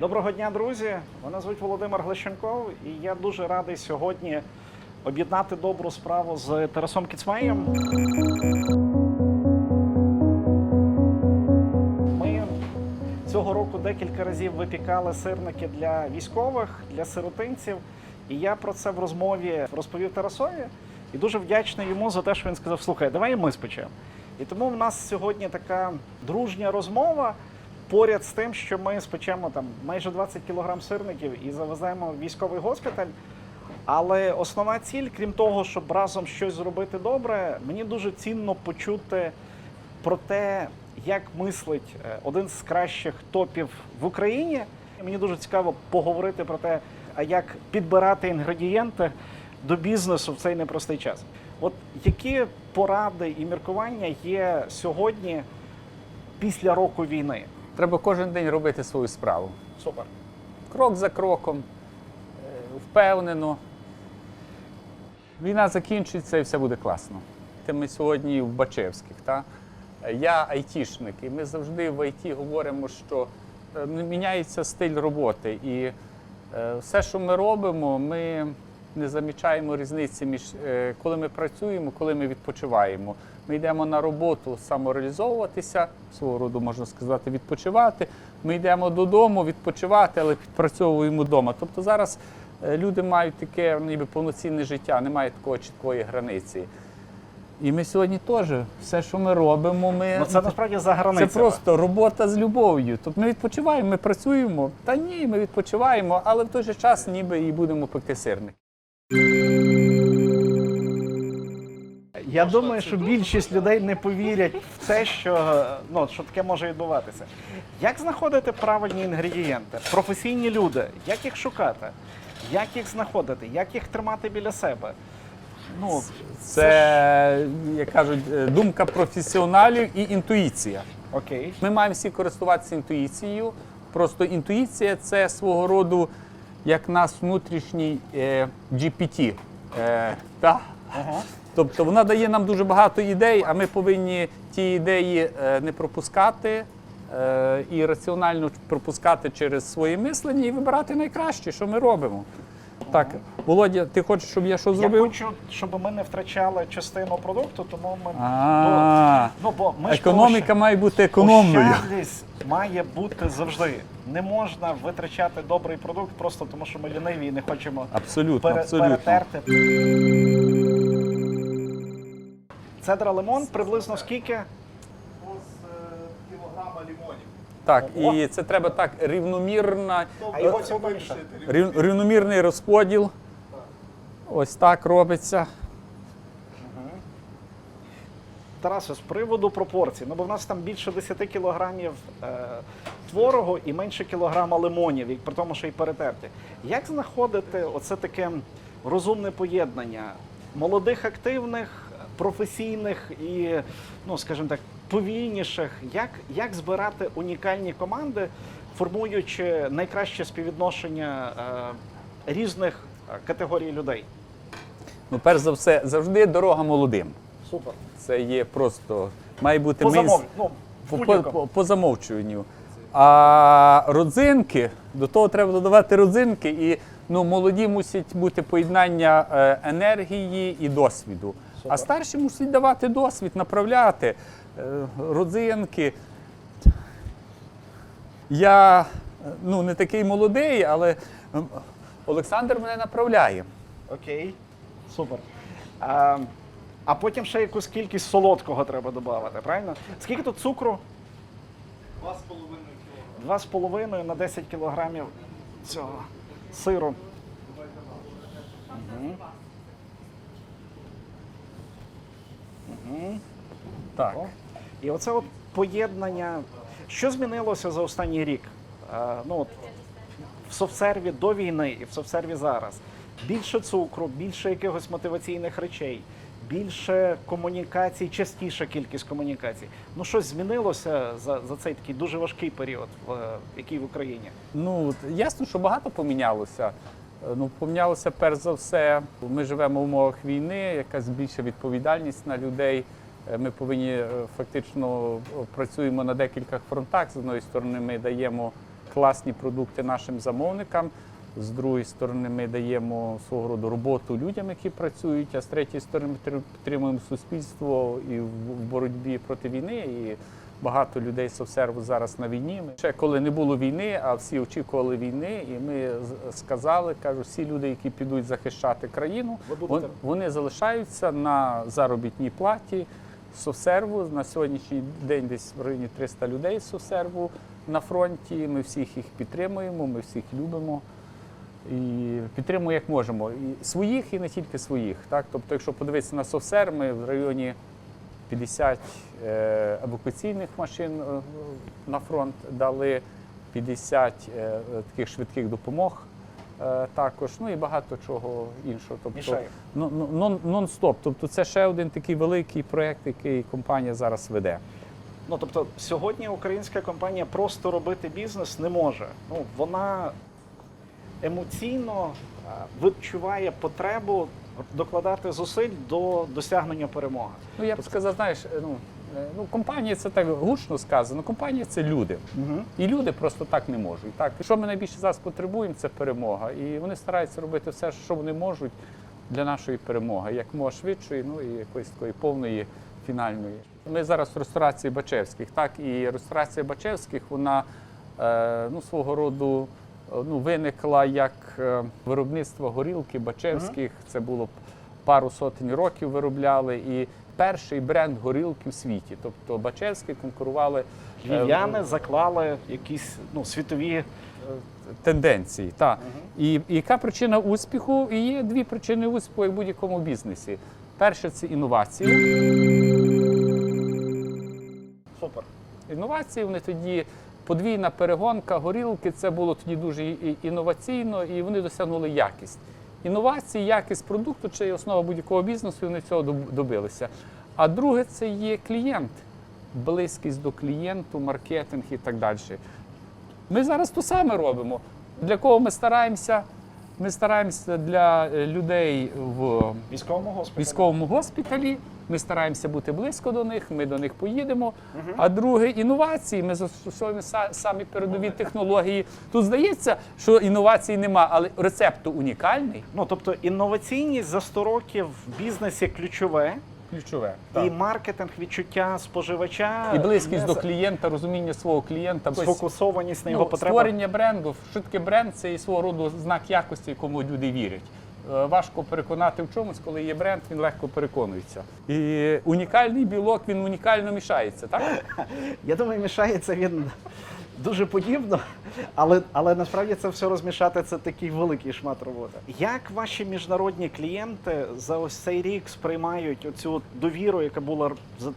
Доброго дня, друзі! Мене звуть Володимир Глещенков, і я дуже радий сьогодні об'єднати добру справу з Тарасом Кіцмаєм. Ми цього року декілька разів випікали сирники для військових, для сиротинців. І я про це в розмові розповів Тарасові. І дуже вдячний йому за те, що він сказав: слухай, давай ми спечемо. І тому в нас сьогодні така дружня розмова. Поряд з тим, що ми спечемо там майже 20 кілограм сирників і завеземо в військовий госпіталь. Але основна ціль, крім того, щоб разом щось зробити добре, мені дуже цінно почути про те, як мислить е, один з кращих топів в Україні. Мені дуже цікаво поговорити про те, як підбирати інгредієнти до бізнесу в цей непростий час. От які поради і міркування є сьогодні після року війни? Треба кожен день робити свою справу. Супер. Крок за кроком, е, впевнено. Війна закінчиться і все буде класно. Те Ми сьогодні в Бачевських. Та? Я айтішник, і ми завжди в ІТ говоримо, що е, міняється стиль роботи. І е, все, що ми робимо, ми не замічаємо різниці між е, коли ми працюємо, коли ми відпочиваємо. Ми йдемо на роботу самореалізовуватися, свого роду можна сказати, відпочивати. Ми йдемо додому відпочивати, але підпрацьовуємо вдома. Тобто зараз е, люди мають таке ніби повноцінне життя, немає такої чіткої границі. І ми сьогодні теж все, що ми робимо, ми Ну це насправді за це просто робота з любов'ю. Тобто ми відпочиваємо, ми працюємо. Та ні, ми відпочиваємо, але в той же час ніби і будемо пекти сирник. Я думаю, що більшість людей не повірять в те, що, ну, що таке може відбуватися. Як знаходити правильні інгредієнти? Професійні люди, як їх шукати? Як їх знаходити? Як їх тримати біля себе? Ну, Це, як кажуть, е, думка професіоналів і інтуїція. окей. Ми маємо всі користуватися інтуїцією. Просто інтуїція це свого роду як наш внутрішній е, GPT. Е, та? Ага. Тобто вона дає нам дуже багато ідей, а ми повинні ті ідеї е, не пропускати е, і раціонально пропускати через своє мислення і вибирати найкраще, що ми робимо. Так, Володя, ти хочеш, щоб я що зробив? Я хочу, щоб ми не втрачали частину продукту, тому ми. А, Ну, бо ми економіка має бути економною. Ощадливість має бути завжди. Не можна витрачати добрий продукт просто тому, що ми ліниві і не хочемо Абсолютно, пере- абсолютно. перетерти. Цедра лимон приблизно скільки? кілограма лімонів. Так, і це треба так рівномірна, А його рів- рівномірний розподіл. Ось так робиться. Тарасе, з приводу пропорцій. Ну, бо в нас там більше 10 кілограмів е, творогу і менше кілограма лимонів, і при тому, що й перетерті. Як знаходити оце таке розумне поєднання молодих, активних, професійних і, ну скажімо так, повільніших? Як, як збирати унікальні команди, формуючи найкраще співвідношення е, різних е, категорій людей? Ну, перш за все, завжди дорога молодим. Супер. Це є просто має бути По ми замов... ну, по, по, по, по замовчуванню. А родзинки, до того треба додавати родзинки, і ну, молоді мусять бути поєднання е, енергії і досвіду. Супер. А старші мусять давати досвід, направляти родзинки. Я е, ну, не такий молодий, але Олександр мене направляє. Окей, супер. А, а потім ще якусь кількість солодкого треба додати, правильно? Скільки тут цукру? 2,5 кілограма. 2,5 на 10 кілограмів цього сиру. Мгм. Мгм. Так. І оце от поєднання. Що змінилося за останній рік? Ну, от, в софтсерві до війни і в софтсерві зараз. Більше цукру, більше якихось мотиваційних речей, більше комунікацій, частіша кількість комунікацій. Ну щось змінилося за, за цей такий дуже важкий період, в, е, який в Україні. Ну, ясно, що багато помінялося. Е, Ну, помінялося перш за все. Ми живемо в умовах війни, якась більша відповідальність на людей. Е, Ми повинні е, фактично е, працюємо на декількох фронтах. З одної сторони, ми даємо класні продукти нашим замовникам. З другої сторони, ми даємо свого роду роботу людям, які працюють. А з третьої сторони, ми тр- підтримуємо суспільство і в боротьбі проти війни. І багато людей совсерву зараз на війні. Ми ще коли не було війни, а всі очікували війни, і ми сказали, кажу, всі люди, які підуть захищати країну, вони залишаються на заробітній платі совсерву. На сьогоднішній день десь в районі 300 людей з совсерву на фронті. Ми всіх їх підтримуємо, ми всіх любимо. І підтримуємо як можемо. І своїх, і не тільки своїх. Так? Тобто, якщо подивитися на совсер, ми в районі 50 е, евакуаційних машин е, на фронт дали, 50 е, таких швидких допомог також, ну і багато чого іншого. Тобто, ну, ну, нон- нон-стоп. Тобто це ще один такий великий проєкт, який компанія зараз веде. Ну тобто, сьогодні українська компанія просто робити бізнес не може. Ну вона емоційно е, відчуває потребу докладати зусиль до досягнення перемоги. Ну я б сказав, знаєш, е, ну, е, ну компанія це так гучно сказано. Компанія це люди. Угу. І люди просто так не можуть. Так, що ми найбільше зараз потребуємо, це перемога. І вони стараються робити все, що вони можуть для нашої перемоги, як мога швидшої, ну і якоїсь такої повної фінальної. Ми зараз в ресторації Бачевських, так, і ресторація Бачевських, вона е, ну, свого роду е, ну, виникла як е, виробництво горілки Бачевських. Це було пару сотень років виробляли. І перший бренд горілки в світі. Тобто Бачевські конкурували е, Львів'яни заклали якісь ну, світові. тенденції. Та. І, і яка причина успіху? І є дві причини успіху як в будь-якому бізнесі. Перше це інновації. Супер. Інновації вони тоді подвійна перегонка горілки. Це було тоді дуже інноваційно, і вони досягнули якість. Інновації, якість продукту це є основа будь-якого бізнесу, і вони цього добилися. А друге це є клієнт, близькість до клієнту, маркетинг і так далі. Ми зараз то саме робимо. Для кого ми стараємося? Ми стараємося для е, людей в Військовому госпіталі. військовому госпіталі. Ми стараємося бути близько до них, ми до них поїдемо. А друге інновації. Ми застосовуємо са- самі передові технології. Тут здається, що інновацій нема, але рецепт унікальний. Ну тобто інноваційність за 100 років в бізнесі ключове, Ключове. і маркетинг, відчуття споживача І близькість не до клієнта, розуміння свого клієнта. Сфокусованість на його ну, потребах. створення бренду. Що таке бренд? Це і свого роду знак якості, якому люди вірять. Е, Важко переконати в чомусь, коли є бренд, він легко переконується. І унікальний білок він унікально мішається, так? Я думаю, мішається він дуже подібно, але, але насправді це все розмішати це такий великий шмат роботи. Як ваші міжнародні клієнти за ось цей рік сприймають оцю довіру, яка була за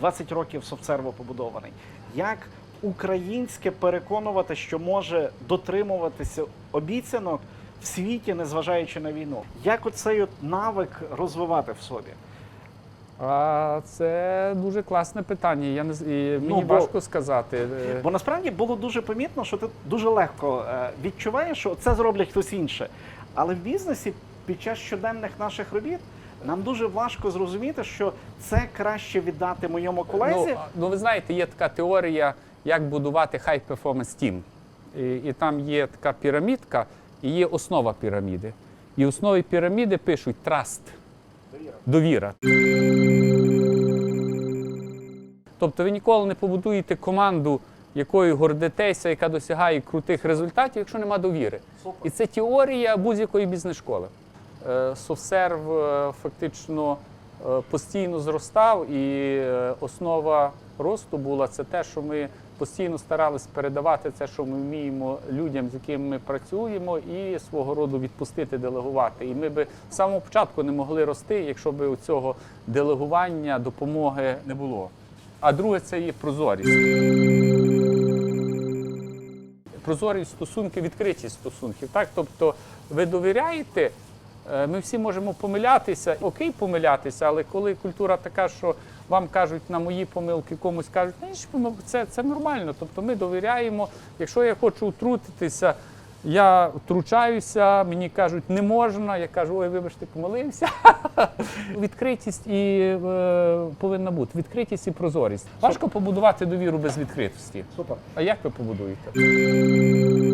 20 років софтсерво побудований? Як українське переконувати, що може дотримуватися обіцянок в світі, незважаючи на війну? Як оцей от навик розвивати в собі? А це дуже класне питання. Я не і мені Ну, бо- важко сказати. Бо насправді було дуже помітно, що ти дуже легко е, відчуваєш, що це зроблять хтось інше. Але в бізнесі під час щоденних наших робіт нам дуже важко зрозуміти, що це краще віддати моєму колезі. Ну, ну, ви знаєте, є така теорія, як будувати high performance team. І, і там є така пірамідка, і є основа піраміди. І в основі піраміди пишуть trust, довіра. Тобто ви ніколи не побудуєте команду, якою гордитеся, яка досягає крутих результатів, якщо нема довіри. І це теорія будь-якої бізнес-школи. Е, Софсерв е, фактично постійно зростав, і е, основа росту була це те, що ми постійно старались передавати це, що ми вміємо людям, з якими ми працюємо, і свого роду відпустити, делегувати. І ми би з самого початку не могли рости, якщо б цього делегування, допомоги не було. А друге це є прозорість. Прозорість стосунки, відкритість стосунків. Так? Тобто ви довіряєте, е, ми всі можемо помилятися, окей, помилятися, але коли культура така, що вам кажуть на мої помилки, комусь кажуть, «Ні, ж помилки, це, це нормально. Тобто ми довіряємо. Якщо я хочу втрутитися Я втручаюся, мені кажуть, не можна. Я кажу, ой, вибачте, помилився. Відкритість і е, повинна бути. Відкритість і прозорість. Важко побудувати довіру без відкритості. Супер. А як ви побудуєте?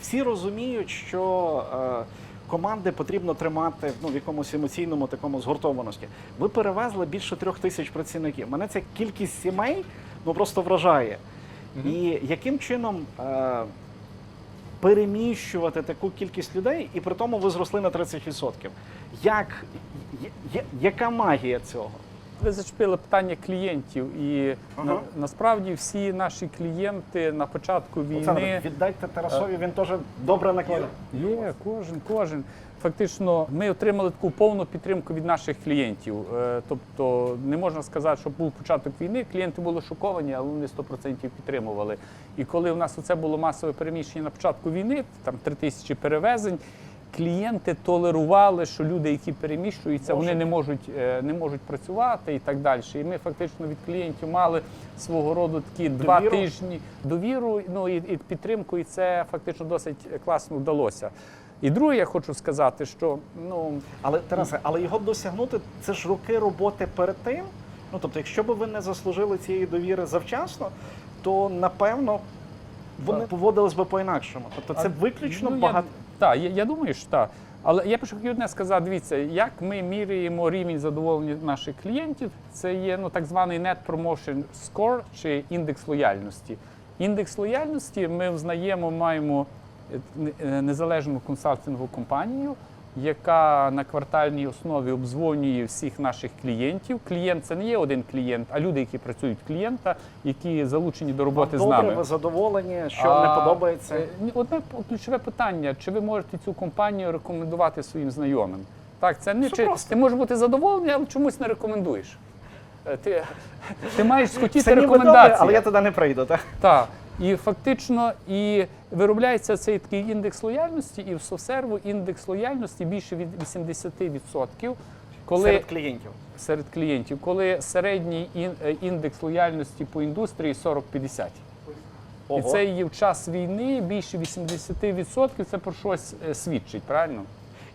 Всі розуміють, що е, команди потрібно тримати ну, в якомусь емоційному такому згуртованості. Ви перевезли більше трьох тисяч працівників. Мене ця кількість сімей ну просто вражає. І яким чином е, переміщувати таку кількість людей, і при тому ви зросли на 30%? Як, я- я- яка магія цього? Ви зачепили питання клієнтів, і Ага. на, насправді всі наші клієнти на початку Олександр, війни віддайте Тарасові, він теж добре накладає. Є, кожен, кожен. Фактично, ми отримали таку повну підтримку від наших клієнтів. Е, Тобто, не можна сказати, що був початок війни. Клієнти були шоковані, але вони 100% підтримували. І коли у нас оце було масове переміщення на початку війни, там 3 тисячі перевезень. Клієнти толерували, що люди, які переміщуються, вони не можуть, е, не можуть працювати і так далі. І ми фактично від клієнтів мали свого роду такі два Довіру? тижні довіру ну, і, і підтримку, і це фактично досить класно вдалося. І друге, я хочу сказати, що ну Але Тарасе, але його досягнути це ж роки роботи перед тим. Ну тобто, якщо б ви не заслужили цієї довіри завчасно, то напевно вони поводились би по-інакшому. Тобто, це А, виключно ну, багато. Я, так, я, я думаю, що так. Але я ще хотів одне сказати, дивіться, як ми міряємо рівень задоволення наших клієнтів, це є ну, так званий Net Promotion Score чи індекс лояльності. Індекс лояльності ми взнаємо, маємо е, е, незалежну консалтингову компанію, яка на квартальній основі обдзвонює всіх наших клієнтів. Клієнт це не є один клієнт, а люди, які працюють клієнта, які залучені до роботи Вам з нами. добре, ви задоволені, що А, не подобається. е, Одне ключове питання: чи ви можете цю компанію рекомендувати своїм знайомим? Так, це не Все чи просто. ти можеш бути задоволений, але чомусь не рекомендуєш. Е, Ти, ти маєш добре, рекомендації. але я туди не прийду. Так? Так. І фактично і виробляється цей такий індекс лояльності, і в софсерву індекс лояльності більше від 80%, коли Серед клієнтів. серед клієнтів, коли середній е, індекс лояльності по індустрії 40-50. І це є в час війни більше 80% це про щось е, свідчить, правильно?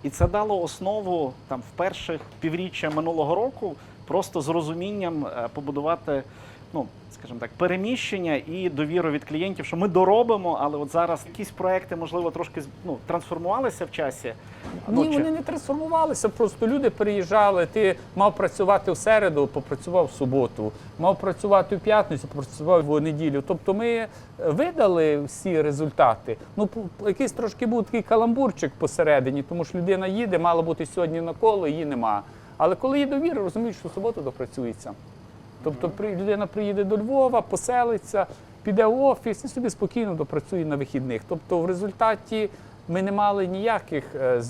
І це дало основу там в перших півріччя минулого року просто з розумінням е, побудувати, ну скажімо так, переміщення і довіру від клієнтів, що ми доробимо, але от зараз якісь проекти, можливо, трошки ну, трансформувалися в часі. Ну, Ні, чи- вони не трансформувалися. Просто люди переїжджали. Ти мав працювати в середу, попрацював в суботу, мав працювати в п'ятницю, попрацював в неділю. Тобто ми е, видали всі результати. Ну, якийсь трошки був такий каламбурчик посередині, тому що людина їде, мала бути сьогодні на коло, її нема. Але коли є довіра, розуміють, що в суботу допрацюється. Тобто людина приїде до Львова, поселиться, піде в офіс і собі спокійно допрацює на вихідних. Тобто, в результаті ми не мали ніяких е,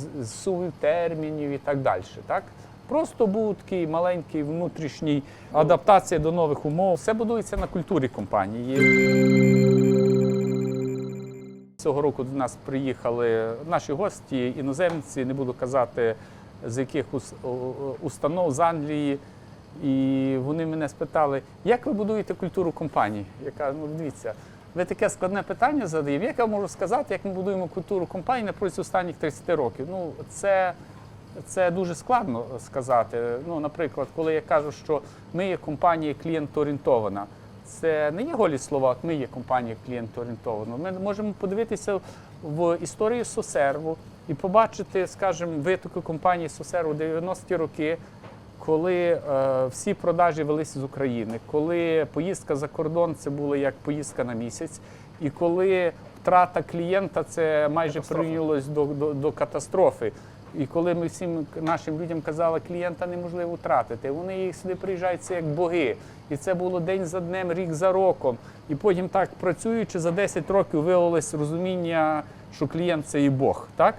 термінів і так далі. Так? Просто був такий маленький внутрішній адаптація до нових умов. Все будується на культурі компанії. Цього року до нас приїхали наші гості, іноземці, не буду казати з яких ус- о- о- установ з Англії. І вони мене спитали, як ви будуєте культуру компанії? Я кажу, ну дивіться, ви таке складне питання задаєте. Як я можу сказати, як ми будуємо культуру компанії на протязі останніх 30 років? Ну, це, це дуже складно сказати. Ну, наприклад, коли я кажу, що ми є компанія клієнтоорієнтована, це не є голі слова, от ми є компанія клієнтоорієнтована. Ми можемо подивитися в історію Сосерву і побачити, скажімо, витоки компанії Сосерву 90-ті роки, коли е, всі продажі велися з України, коли поїздка за кордон це була як поїздка на місяць, і коли втрата клієнта це майже прийнялось до, до, до катастрофи. І коли ми всім нашим людям казали, клієнта неможливо втратити, вони їх сюди приїжджають це як боги. І це було день за днем, рік за роком. І потім так працюючи за 10 років виявилось розуміння, що клієнт це і Бог. Так?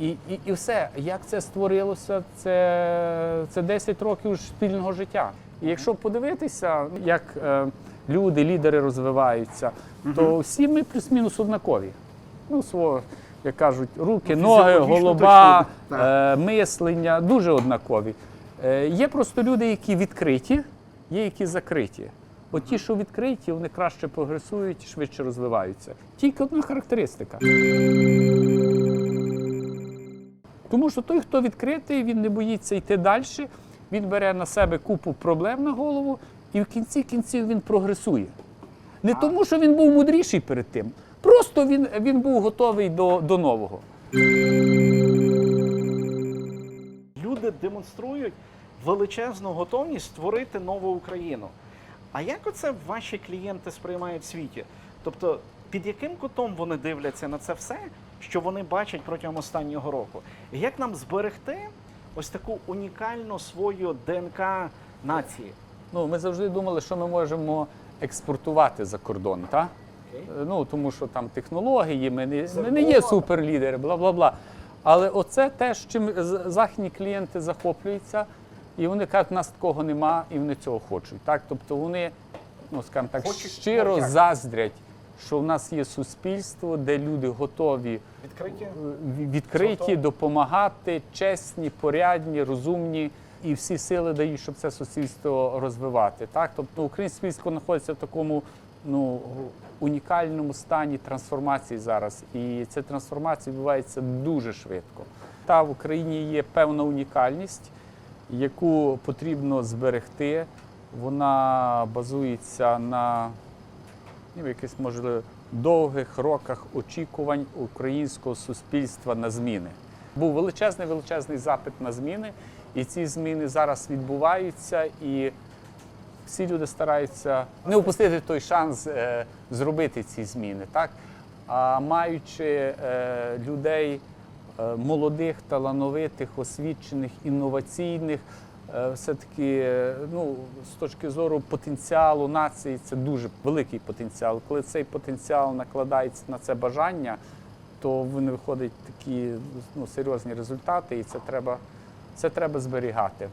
І, і, і все, як це створилося, це, це 10 років спільного життя. І якщо подивитися, як е, люди, лідери розвиваються, то всі ми плюс-мінус однакові. Ну, свого, як кажуть, руки, Ну, ноги, голова, е, мислення дуже однакові. Е, є просто люди, які відкриті, є які закриті. От ті, що відкриті, вони краще прогресують, швидше розвиваються. Тільки одна характеристика. Тому що той, хто відкритий, він не боїться йти далі, він бере на себе купу проблем на голову, і в кінці кінців він прогресує. Не тому, що він був мудріший перед тим, просто він, він був готовий до, до нового. Люди демонструють величезну готовність створити нову Україну. А як оце ваші клієнти сприймають в світі? Тобто, під яким кутом вони дивляться на це все, що вони бачать протягом останнього року? Як нам зберегти ось таку унікальну свою ДНК нації? Ну, ми завжди думали, що ми можемо експортувати за кордон, так? Е, Ну, тому що там технології, ми не, ми не є суперлідери, бла бла бла. Але оце те, з чим західні клієнти захоплюються, і вони кажуть, у нас такого нема, і вони цього хочуть. Так? Тобто вони, ну скажімо так, Хочуть, щиро ну, заздрять, що в нас є суспільство, де люди готові Відкриті? відкриті, допомагати, чесні, порядні, розумні. І всі сили дають, щоб це суспільство розвивати. Так? Тобто українське суспільство знаходиться в такому ну, унікальному стані трансформації зараз. І ця трансформація відбувається дуже швидко. Та в Україні є певна унікальність, яку потрібно зберегти. Вона базується на ну, якихось, можливо, довгих роках очікувань українського суспільства на зміни. Був величезний величезний запит на зміни, і ці зміни зараз відбуваються, і всі люди стараються не упустити той шанс е, зробити ці зміни, так? А маючи е, людей е, молодих, талановитих, освічених, інноваційних, все-таки е, ну, з точки зору потенціалу нації, це дуже великий потенціал. Коли цей потенціал накладається на це бажання, то вони виходять такі ну, серйозні результати, і це треба, це треба зберігати.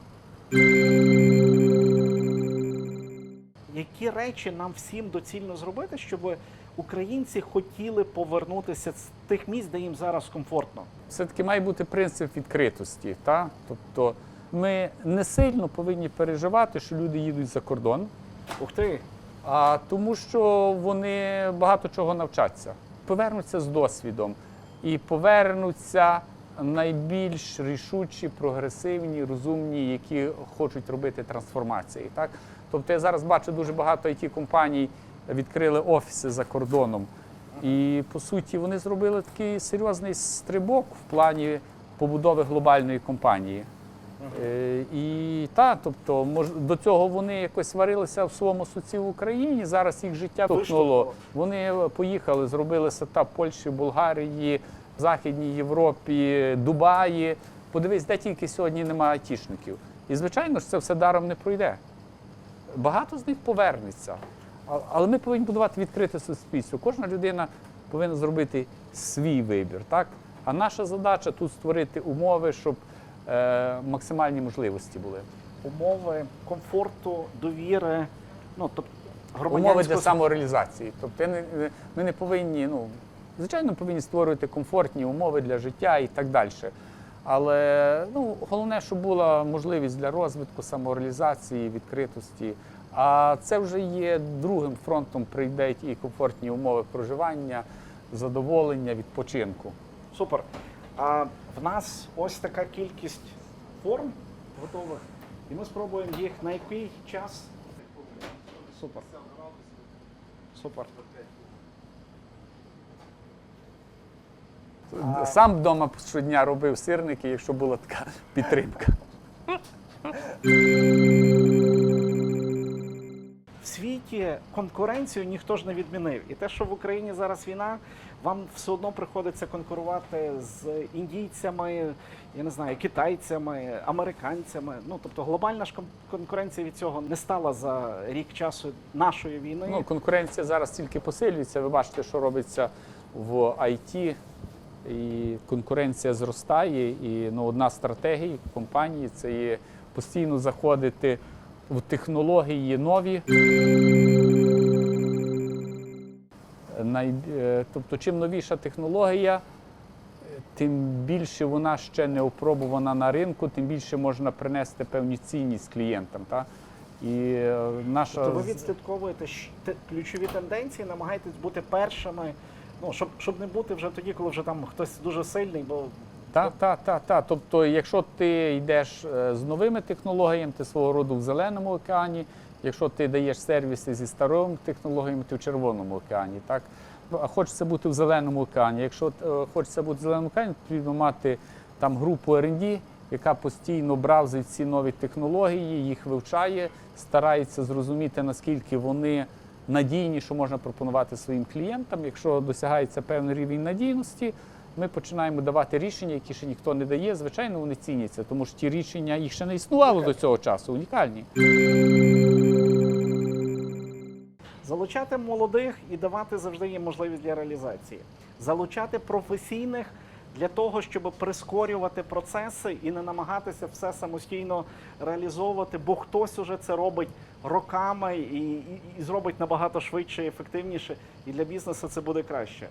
Які речі нам всім доцільно зробити, щоб українці хотіли повернутися з тих місць, де їм зараз комфортно? все-таки має бути принцип відкритості. Та? Тобто ми не сильно повинні переживати, що люди їдуть за кордон, Ух ти! а тому що вони багато чого навчаться. Повернуться з досвідом і повернуться найбільш рішучі, прогресивні, розумні, які хочуть робити трансформації. Так? Тобто я зараз бачу дуже багато it компаній відкрили офіси за кордоном. І по суті вони зробили такий серйозний стрибок в плані побудови глобальної компанії. Е, І та, тобто, мож, до цього вони якось варилися в своєму соці в Україні. Зараз їх життя тухнуло. Вони поїхали, зробили сетап Польщі, Болгарії, Західній Європі, Дубаї. Подивись, де тільки сьогодні немає айтішників. І звичайно ж це все даром не пройде. Багато з них повернеться. Але ми повинні будувати відкрите суспільство. Кожна людина повинна зробити свій вибір. Так? А наша задача тут створити умови, щоб максимальні можливості були. Умови комфорту, довіри, ну тобто Умови для самореалізації. Тобто ми не повинні, ну, звичайно, повинні створювати комфортні умови для життя і так далі. Але ну, головне, щоб була можливість для розвитку, самореалізації, відкритості. А це вже є другим фронтом, прийдуть і комфортні умови проживання, задоволення, відпочинку. Супер. А в нас ось така кількість форм готових, і ми спробуємо їх на який час. Супер. Супер. Сам вдома щодня робив сирники, якщо була така підтримка. В світі конкуренцію ніхто ж не відмінив. І те, що в Україні зараз війна, вам все одно приходиться конкурувати з індійцями, я не знаю, китайцями, американцями. Ну тобто глобальна ж кон- конкуренція від цього не стала за рік часу нашої війни. Ну, конкуренція зараз тільки посилюється. Ви бачите, що робиться в IT, і конкуренція зростає. І ну, одна з стратегій компанії це є постійно заходити в технології нові. Най... е, Тобто, чим новіша технологія, тим більше вона ще не опробувана на ринку, тим більше можна принести певні цінність клієнтам. Та? І е, наша То ви відслідковуєте ключові тенденції, намагаєтесь бути першими, ну щоб, щоб не бути вже тоді, коли вже там хтось дуже сильний, бо Так, так, так, так. Тобто, якщо ти йдеш е, з новими технологіями, ти свого роду в зеленому океані. Якщо ти даєш сервіси зі старими технологіями, ти в червоному океані. Так? Ну, А хочеться бути в зеленому океані. Якщо е, хочеться бути в зеленому океані, потрібно мати там групу R&D, яка постійно бравзить ці нові технології, їх вивчає, старається зрозуміти, наскільки вони надійні, що можна пропонувати своїм клієнтам. Якщо досягається певний рівень надійності, ми починаємо давати рішення, які ще ніхто не дає. Звичайно, вони ціняться, тому що ті рішення їх ще не існувало до цього часу, унікальні. залучати молодих і давати завжди їм можливість для реалізації, залучати професійних для того, щоб прискорювати процеси і не намагатися все самостійно реалізовувати, бо хтось уже це робить роками і, і, і зробить набагато швидше і ефективніше, і для бізнесу це буде краще.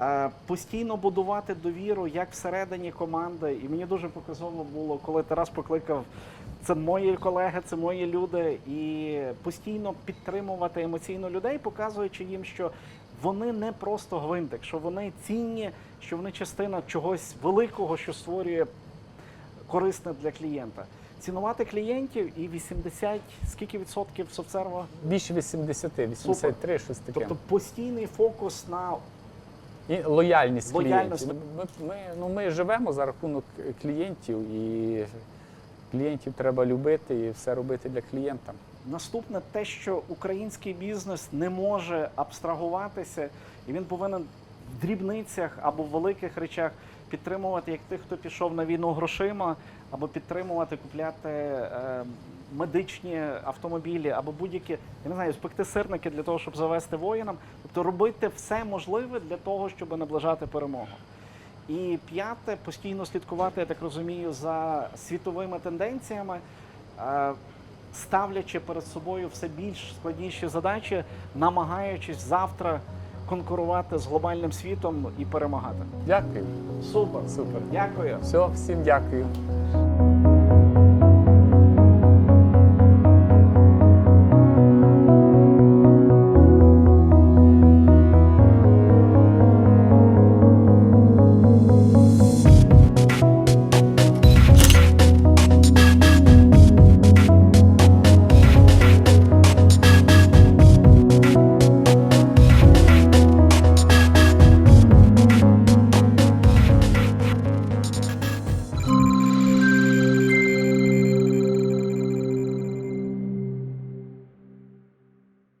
Е, Постійно будувати довіру як всередині команди, і мені дуже показово було, коли Тарас покликав це мої колеги, це мої люди, і постійно підтримувати емоційно людей, показуючи їм, що вони не просто гвинтик, що вони цінні, що вони частина чогось великого, що створює корисне для клієнта. Цінувати клієнтів і 80, скільки відсотків софтсерва? Більше 80, 83, щось таке. Тобто постійний фокус на І лояльність, Лояльність. клієнтів. Ми, ми, ну, ми живемо за рахунок клієнтів, і клієнтів треба любити і все робити для клієнта. Наступне те, що український бізнес не може абстрагуватися, і він повинен в дрібницях або в великих речах підтримувати як тих, хто пішов на війну грошима, або підтримувати, купляти е, медичні автомобілі, або будь-які, я не знаю, спекти сирники для того, щоб завести воїнам. Тобто робити все можливе для того, щоб наближати перемогу. І п'яте, постійно слідкувати, я так розумію, за світовими тенденціями, е, ставлячи перед собою все більш складніші задачі, намагаючись завтра конкурувати з глобальним світом і перемагати. Дякую. Супер, Супер. дякую. Все, всім дякую.